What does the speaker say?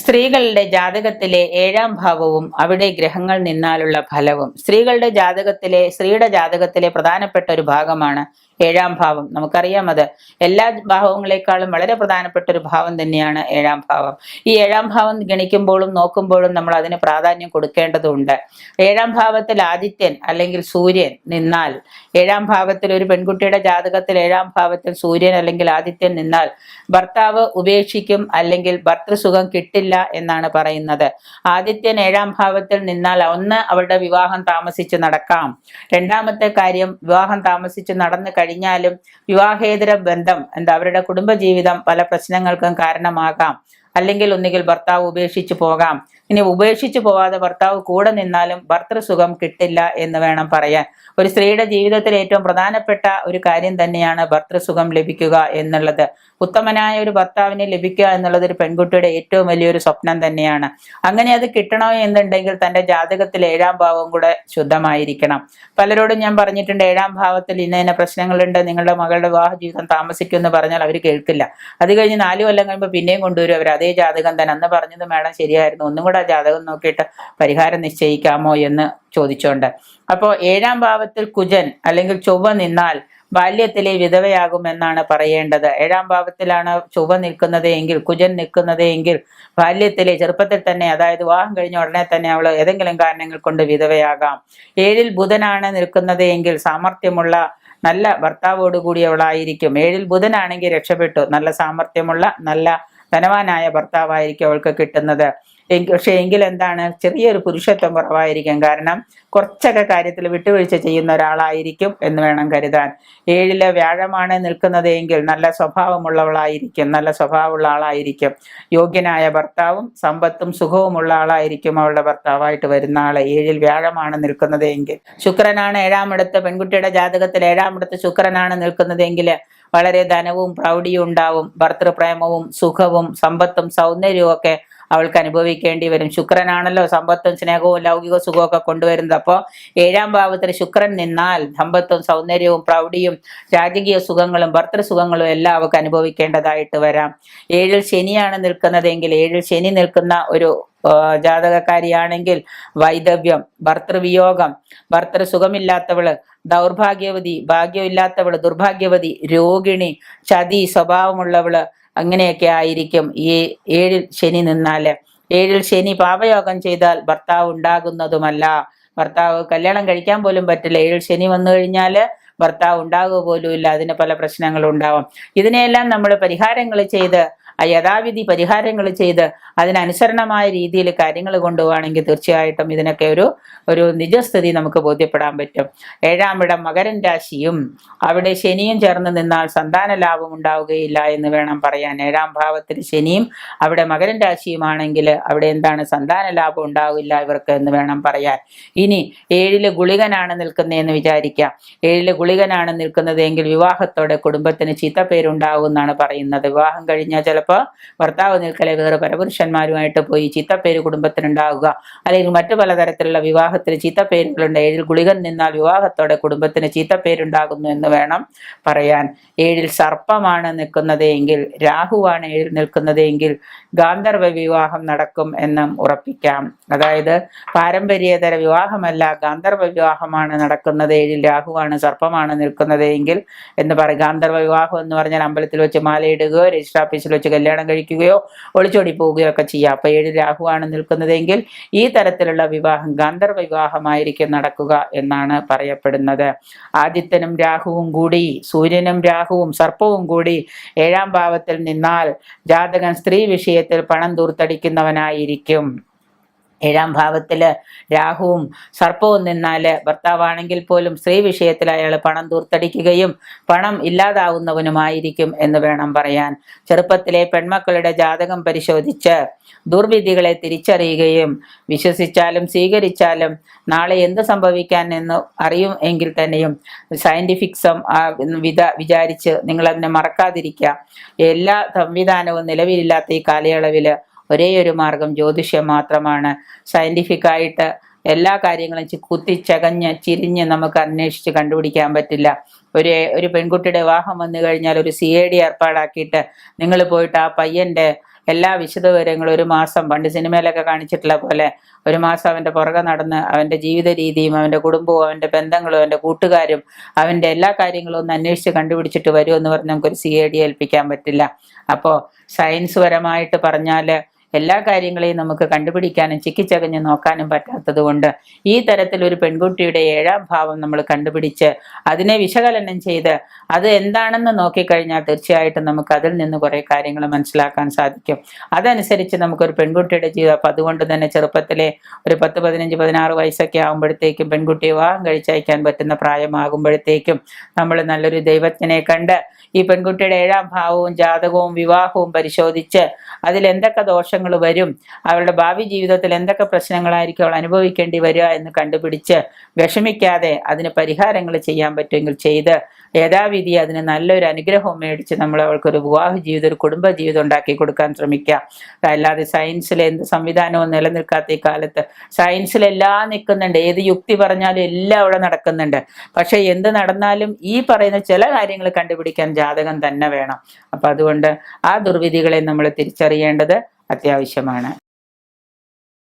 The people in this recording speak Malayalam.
സ്ത്രീകളുടെ ജാതകത്തിലെ ഏഴാം ഭാവവും അവിടെ ഗ്രഹങ്ങൾ നിന്നാലുള്ള ഫലവും. സ്ത്രീകളുടെ ജാതകത്തിലെ സ്ത്രീയുടെ ജാതകത്തിലെ പ്രധാനപ്പെട്ട ഒരു ഭാഗമാണ് ഏഴാം ഭാവം. നമുക്കറിയാം അത്. എല്ലാ ഭാവങ്ങളെക്കാളും വളരെ പ്രധാനപ്പെട്ട ഒരു ഭാവം തന്നെയാണ് ഏഴാം ഭാവം. ഈ ഏഴാം ഭാവം ഗണിക്കുമ്പോഴും നോക്കുമ്പോഴും നമ്മൾ അതിന് പ്രാധാന്യം കൊടുക്കേണ്ടതുണ്ട്. ഏഴാം ഭാവത്തിൽ ആദിത്യൻ അല്ലെങ്കിൽ സൂര്യൻ നിന്നാൽ ഏഴാം ഭാവത്തിൽ ഒരു പെൺകുട്ടിയുടെ ജാതകത്തിൽ ഏഴാം ഭാവത്തിൽ സൂര്യൻ അല്ലെങ്കിൽ ആദിത്യൻ നിന്നാൽ ഭർത്താവ് ഉപേക്ഷിക്കും അല്ലെങ്കിൽ ഭർത്തൃസുഖം കിട്ടില്ല എന്നാണ് പറയുന്നത്. ആദിത്യൻ ഏഴാം ഭാവത്തിൽ നിന്നാൽ ഒന്ന് അവളുടെ വിവാഹം താമസിച്ച് നടക്കാം. രണ്ടാമത്തെ കാര്യം വിവാഹം താമസിച്ച് നടന്നു കഴിഞ്ഞാലും വിവാഹേതര ബന്ധം എന്താ അവരുടെ കുടുംബജീവിതം പല പ്രശ്നങ്ങൾക്കും കാരണമാകാം. അല്ലെങ്കിൽ ഒന്നുകിൽ ഭർത്താവ് ഉപേക്ഷിച്ചു പോകാം. ഇനി ഉപേക്ഷിച്ചു പോവാതെ ഭർത്താവ് കൂടെ നിന്നാലും ഭർത്തൃസുഖം കിട്ടില്ല എന്ന് വേണം പറയാൻ. ഒരു സ്ത്രീയുടെ ജീവിതത്തിൽ ഏറ്റവും പ്രധാനപ്പെട്ട ഒരു കാര്യം തന്നെയാണ് ഭർത്തൃസുഖം ലഭിക്കുക എന്നുള്ളത്. ഉത്തമനായ ഒരു ഭർത്താവിനെ ലഭിക്കുക എന്നുള്ളത് ഒരു പെൺകുട്ടിയുടെ ഏറ്റവും വലിയൊരു സ്വപ്നം തന്നെയാണ്. അങ്ങനെ അത് കിട്ടണോ എന്നുണ്ടെങ്കിൽ തന്റെ ജാതകത്തിൽ ഏഴാം ഭാവം കൂടെ ശുദ്ധമായിരിക്കണം. പലരോടും ഞാൻ പറഞ്ഞിട്ടുണ്ട് ഏഴാം ഭാവത്തിൽ ഇന്ന ഇന്ന പ്രശ്നങ്ങളുണ്ട് നിങ്ങളുടെ മകളുടെ വിവാഹ ജീവിതം താമസിക്കും എന്ന് പറഞ്ഞാൽ അവർ കേൾക്കില്ല. അത് കഴിഞ്ഞ് നാല് കൊല്ലം കഴിയുമ്പോൾ പിന്നെയും കൊണ്ടുവരും അവർ അതേ ജാതകം തന്നെ. അന്ന് പറഞ്ഞത് മാഡം ശരിയായിരുന്നു. ഒന്നും കൂടെ ജാതകം നോക്കിയിട്ട് പരിഹാരം നിശ്ചയിക്കാമോ എന്ന് ചോദിച്ചോണ്ട്. അപ്പോൾ ഏഴാം ഭാവത്തിൽ കുജൻ അല്ലെങ്കിൽ ചൊവ്വ നിന്നാൽ ബാല്യത്തിലെ വിധവയാകുമെന്നാണ് പറയേണ്ടത്. ഏഴാം ഭാവത്തിലാണ് ചൊവ്വ നിൽക്കുന്നത് എങ്കിൽ കുജൻ നിൽക്കുന്നത് എങ്കിൽ ബാല്യത്തിലെ ചെറുപ്പത്തിൽ തന്നെ അതായത് വിവാഹം കഴിഞ്ഞ ഉടനെ തന്നെ അവൾ ഏതെങ്കിലും കാരണങ്ങൾ കൊണ്ട് വിധവയാകാം. ഏഴിൽ ബുധനാണ് നിൽക്കുന്നത് എങ്കിൽ സാമർഥ്യമുള്ള നല്ല ഭർത്താവോടുകൂടിയവളായിരിക്കും ഏഴിൽ ബുധനാണെങ്കിൽ രക്ഷപ്പെട്ടു. നല്ല സാമർഥ്യമുള്ള നല്ല ധനവാനായ ഭർത്താവായിരിക്കും അവൾക്ക് കിട്ടുന്നത്. പക്ഷേ എങ്കിൽ എന്താണ് ചെറിയൊരു പുരുഷത്വം കുറവായിരിക്കും. കാരണം കുറച്ചൊക്കെ കാര്യത്തിൽ വിട്ടുവീഴ്ച ചെയ്യുന്ന ഒരാളായിരിക്കും എന്ന് വേണം കരുതാൻ. ഏഴിലെ വ്യാഴമാണ് നിൽക്കുന്നത് എങ്കിൽ നല്ല സ്വഭാവമുള്ളവളായിരിക്കും. നല്ല സ്വഭാവമുള്ള ആളായിരിക്കും. യോഗ്യനായ ഭർത്താവും സമ്പത്തും സുഖവുമുള്ള ആളായിരിക്കും അവളുടെ ഭർത്താവായിട്ട് വരുന്ന ആളെ. ഏഴിൽ വ്യാഴമാണ് നിൽക്കുന്നത് എങ്കിൽ. ശുക്രനാണ് ഏഴാമിടത്ത് പെൺകുട്ടിയുടെ ജാതകത്തിൽ ഏഴാമിടത്ത് ശുക്രനാണ് നിൽക്കുന്നത് എങ്കിൽ വളരെ ധനവും പ്രൗഢിയും ഉണ്ടാവും. ഭർത്തൃപ്രേമവും സുഖവും സമ്പത്തും സൗന്ദര്യവും ഒക്കെ അവൾക്ക് അനുഭവിക്കേണ്ടി വരും. ശുക്രനാണല്ലോ സമ്പത്തും സ്നേഹവും ലൗകിക സുഖവും ഒക്കെ കൊണ്ടുവരുന്നത്. അപ്പോൾ ഏഴാം ഭാവത്തിൽ ശുക്രൻ നിന്നാൽ സമ്പത്തും സൗന്ദര്യവും പ്രൗഢിയും രാജകീയ സുഖങ്ങളും ഭർത്തൃസുഖങ്ങളും എല്ലാം അവൾക്ക് അനുഭവിക്കേണ്ടതായിട്ട് വരാം. ഏഴിൽ ശനിയാണ് നിൽക്കുന്നതെങ്കിൽ ഏഴിൽ ശനി നിൽക്കുന്ന ഒരു ജാതകക്കാരിയാണെങ്കിൽ വൈദവ്യം ഭർത്തൃവിയോഗം ഭർത്തൃ സുഖമില്ലാത്തവൾ ദൗർഭാഗ്യവതി ഭാഗ്യമില്ലാത്തവൾ ദുർഭാഗ്യവതി രോഗിണി ചതി സ്വഭാവമുള്ളവൾ അങ്ങനെയൊക്കെ ആയിരിക്കും ഈ ഏഴിൽ ശനി നിന്നാൽ ഏഴിൽ ശനി പാപയോഗം ചെയ്താൽ ഭർത്താവ് ഉണ്ടാകുന്നതുമല്ല. ഭർത്താവ് കല്യാണം കഴിക്കാൻ പോലും പറ്റില്ല. ഏഴിൽ ശനി വന്നു കഴിഞ്ഞാൽ ഭർത്താവ് ഉണ്ടാകുക പോലും ഇല്ല. അതിന് പല പ്രശ്നങ്ങളും ഉണ്ടാവും. ഇതിനെയെല്ലാം നമ്മൾ പരിഹാരങ്ങൾ ചെയ്ത് യഥാവിധി പരിഹാരങ്ങൾ ചെയ്ത് അതിനനുസരണമായ രീതിയിൽ കാര്യങ്ങൾ കൊണ്ടുപോവുകയാണെങ്കിൽ തീർച്ചയായിട്ടും ഇതിനൊക്കെ ഒരു ഒരു നിജസ്ഥിതി നമുക്ക് ബോധ്യപ്പെടാൻ പറ്റും. ഏഴാം ഇടം മകരൻ രാശിയും അവിടെ ശനിയും ചേർന്ന് നിന്നാൽ സന്താന ലാഭം ഉണ്ടാവുകയില്ല എന്ന് വേണം പറയാൻ. ഏഴാം ഭാവത്തിൽ ശനിയും അവിടെ മകരൻ രാശിയുമാണെങ്കിൽ അവിടെ എന്താണ് സന്താന ലാഭം ഉണ്ടാവില്ല ഇവർക്ക് എന്ന് വേണം പറയാൻ. ഇനി ഏഴിൽ ഗുളികനാണ് നിൽക്കുന്നതെന്ന് വിചാരിക്കാം. ഏഴിൽ ഗുളികനാണ് നിൽക്കുന്നതെങ്കിൽ വിവാഹത്തോടെ കുടുംബത്തിന് ചീത്തപ്പേരുണ്ടാവും എന്നാണ് പറയുന്നത്. വിവാഹം കഴിഞ്ഞാൽ ചിലപ്പോൾ ഭർത്താവ് നിൽക്കലെ വേറെ പരപുരുഷന്മാരുമായിട്ട് പോയി ചീത്തപ്പേര് കുടുംബത്തിനുണ്ടാവുക. അല്ലെങ്കിൽ മറ്റു പലതരത്തിലുള്ള വിവാഹത്തിൽ ചീത്തപ്പേരുകളുണ്ട്. ഏഴിൽ ഗുളികൻ നിന്നാൽ വിവാഹത്തോടെ കുടുംബത്തിന് ചീത്തപ്പേരുണ്ടാകുന്നു എന്ന് വേണം പറയാൻ. ഏഴിൽ സർപ്പമാണ് നിൽക്കുന്നത് എങ്കിൽ രാഹുവാണ് ഏഴിൽ നിൽക്കുന്നത് എങ്കിൽ ഗാന്ധർവ വിവാഹം നടക്കും എന്നും ഉറപ്പിക്കാം. അതായത് പാരമ്പര്യേതര വിവാഹമല്ല ഗാന്ധർവ വിവാഹമാണ് നടക്കുന്നത്. ഏഴിൽ രാഹുവാണ് സർപ്പമാണ് നിൽക്കുന്നത് എങ്കിൽ എന്ന് പറയും ഗാന്ധർവ വിവാഹം എന്ന് പറഞ്ഞാൽ അമ്പലത്തിൽ വെച്ച് മാലയിടുകയോ രജിസ്റ്റർ ഓഫീസിൽ വെച്ച് കല്യാണം കഴിക്കുകയോ ഒളിച്ചോടി പോവുകയോ ഒക്കെ ചെയ്യാം. അപ്പൊ ഏഴ് രാഹുവാണ് നിൽക്കുന്നതെങ്കിൽ ഈ തരത്തിലുള്ള വിവാഹം ഗാന്ധർവ വിവാഹമായിരിക്കും നടക്കുക എന്നാണ് പറയപ്പെടുന്നത്. ആദിത്യനും രാഹുവും കൂടി സൂര്യനും രാഹുവും സർപ്പവും കൂടി ഏഴാം ഭാവത്തിൽ നിന്നാൽ ജാതകൻ സ്ത്രീ വിഷയത്തിൽ പണം ദൂർത്തടിക്കുന്നവനായിരിക്കും ഏഴാം ഭാവത്തിൽ രാഹുവും സർപ്പവും നിന്നാൽ ഭർത്താവാണെങ്കിൽ പോലും സ്ത്രീ വിഷയത്തിൽ അയാൾ പണം ദൂർത്തടിക്കുകയും പണം ഇല്ലാതാവുന്നവനുമായിരിക്കും എന്ന് വേണം പറയാൻ. ചെറുപ്പത്തിലെ പെൺമക്കളുടെ ജാതകം പരിശോധിച്ച് ദുർവിധികളെ തിരിച്ചറിയുകയും വിശ്വസിച്ചാലും സ്വീകരിച്ചാലും നാളെ എന്ത് സംഭവിക്കാൻ എന്ന് അറിയും എങ്കിൽ തന്നെയും സയന്റിഫിക്സം വിധ വിചാരിച്ച് നിങ്ങളതിനെ മറക്കാതിരിക്കുക. എല്ലാ സംവിധാനവും നിലവിലില്ലാത്ത ഈ കാലയളവിൽ ഒരേ ഒരു മാർഗം ജ്യോതിഷ്യം മാത്രമാണ്. സയന്റിഫിക് ആയിട്ട് എല്ലാ കാര്യങ്ങളും കുത്തിച്ചകഞ്ഞ് ചിരിഞ്ഞ് നമുക്ക് അന്വേഷിച്ച് കണ്ടുപിടിക്കാൻ പറ്റില്ല. ഒരു ഒരു പെൺകുട്ടിയുടെ വിവാഹം വന്നു കഴിഞ്ഞാൽ ഒരു സി ഐ ഡി ഏർപ്പാടാക്കിയിട്ട് നിങ്ങൾ പോയിട്ട് ആ പയ്യന്റെ എല്ലാ വിശദവിവരങ്ങളും ഒരു മാസം പണ്ട് സിനിമയിലൊക്കെ കാണിച്ചിട്ടുള്ള പോലെ ഒരു മാസം അവന്റെ പുറകെ നടന്ന് അവന്റെ ജീവിത രീതിയും അവന്റെ കുടുംബവും അവന്റെ ബന്ധങ്ങളും അവന്റെ കൂട്ടുകാരും അവന്റെ എല്ലാ കാര്യങ്ങളും ഒന്ന് അന്വേഷിച്ച് കണ്ടുപിടിച്ചിട്ട് വരുമെന്ന് പറഞ്ഞ് നമുക്കൊരു സി ഐ ഡി ഏൽപ്പിക്കാൻ പറ്റില്ല. അപ്പോൾ സയൻസ് പരമായിട്ട് പറഞ്ഞാൽ എല്ലാ കാര്യങ്ങളെയും നമുക്ക് കണ്ടുപിടിക്കാനും ചിക്കിച്ചകഞ്ഞ് നോക്കാനും പറ്റാത്തതുകൊണ്ട് ഈ തരത്തിൽ ഒരു പെൺകുട്ടിയുടെ ഏഴാം ഭാവം നമ്മൾ കണ്ടുപിടിച്ച് അതിനെ വിശകലനം ചെയ്ത് അത് എന്താണെന്ന് നോക്കിക്കഴിഞ്ഞാൽ തീർച്ചയായിട്ടും നമുക്ക് അതിൽ നിന്ന് കുറേ കാര്യങ്ങൾ മനസ്സിലാക്കാൻ സാധിക്കും. അതനുസരിച്ച് നമുക്കൊരു പെൺകുട്ടിയുടെ ജീവിതം അപ്പം അതുകൊണ്ട് തന്നെ ചെറുപ്പത്തിലെ ഒരു പത്ത് പതിനഞ്ച് പതിനാറ് വയസ്സൊക്കെ ആകുമ്പോഴത്തേക്കും പെൺകുട്ടിയെ വിവാഹം കഴിച്ചയക്കാൻ പറ്റുന്ന പ്രായമാകുമ്പോഴത്തേക്കും നമ്മൾ നല്ലൊരു ദൈവജ്ഞനെ കണ്ട് ഈ പെൺകുട്ടിയുടെ ഏഴാം ഭാവവും ജാതകവും വിവാഹവും പരിശോധിച്ച് അതിൽ എന്തൊക്കെ ദോഷങ്ങൾ വരും. അവരുടെ ഭാവി ജീവിതത്തിൽ എന്തൊക്കെ പ്രശ്നങ്ങളായിരിക്കും അവൾ അനുഭവിക്കേണ്ടി വരിക എന്ന് കണ്ടുപിടിച്ച് വിഷമിക്കാതെ അതിന് പരിഹാരങ്ങൾ ചെയ്യാൻ പറ്റുമെങ്കിൽ ചെയ്ത്. യഥാവിധി അതിന് നല്ലൊരു അനുഗ്രഹവും മേടിച്ച് നമ്മൾ അവൾക്കൊരു വിവാഹ ജീവിതം ഒരു കുടുംബ ജീവിതം ഉണ്ടാക്കി കൊടുക്കാൻ ശ്രമിക്കുക. അല്ലാതെ സയൻസിലെ എന്ത് സംവിധാനവും നിലനിൽക്കാത്ത ഈ കാലത്ത് സയൻസിലെല്ലാം നിൽക്കുന്നുണ്ട്. ഏത് യുക്തി പറഞ്ഞാലും എല്ലാം അവിടെ നടക്കുന്നുണ്ട്. പക്ഷെ എന്ത് നടന്നാലും ഈ പറയുന്ന ചില കാര്യങ്ങൾ കണ്ടുപിടിക്കാൻ ജാതകം തന്നെ വേണം. അപ്പൊ അതുകൊണ്ട് ആ ദുർവിധികളെ നമ്മൾ തിരിച്ചറിയേണ്ടത് അത്യാവശ്യമാണ്.